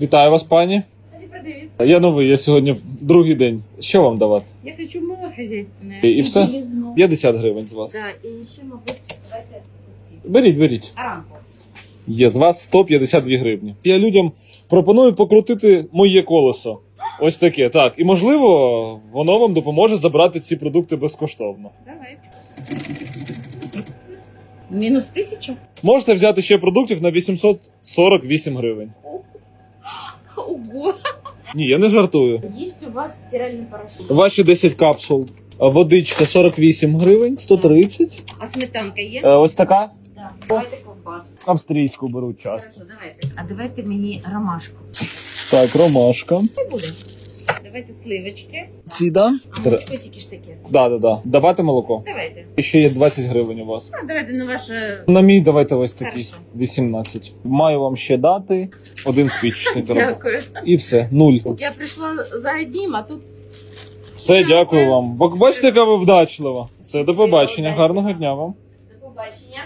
Вітаю вас, пані. Я новий, я сьогодні другий день. Що вам давати? Я хочу мило хозяйственное. І, і все? Білизну. 50 гривень з вас. Да, і ще, мабуть, давайте ці. Беріть, беріть. Арамку. Є, з вас 152 гривні. Я людям пропоную покрутити моє колесо. Ось таке, так. І можливо, воно вам допоможе забрати ці продукти безкоштовно. Давайте. Мінус тисяча? Можете взяти ще продуктів на 848 гривень. Ого. Ні, я не жартую. Є у вас стиральний порошок. Ваші 10 капсул. Водичка 48 гривень, 130. А сметанка є? Е, Ось така. Да. Давайте ковбасу. Австрійську беруть часто. Хорошо, давайте. А давайте мені ромашку. Так, ромашка. Це буде. Давайте сливочки. Ці, да? А молочко тільки ж таке. Да, да, да. Давати молоко. Давайте. І ще є 20 гривень у вас. А, давайте на ваше... На мій давайте ось такий. Хорошо. 18. Маю вам ще дати. Один спічний пирог. Дякую. І все, нуль. Я прийшла за одним, а тут Все, Дякую. дякую вам. Бо бачите, яка ви вдачлива. Все, до побачення. Гарного дня вам. до побачення.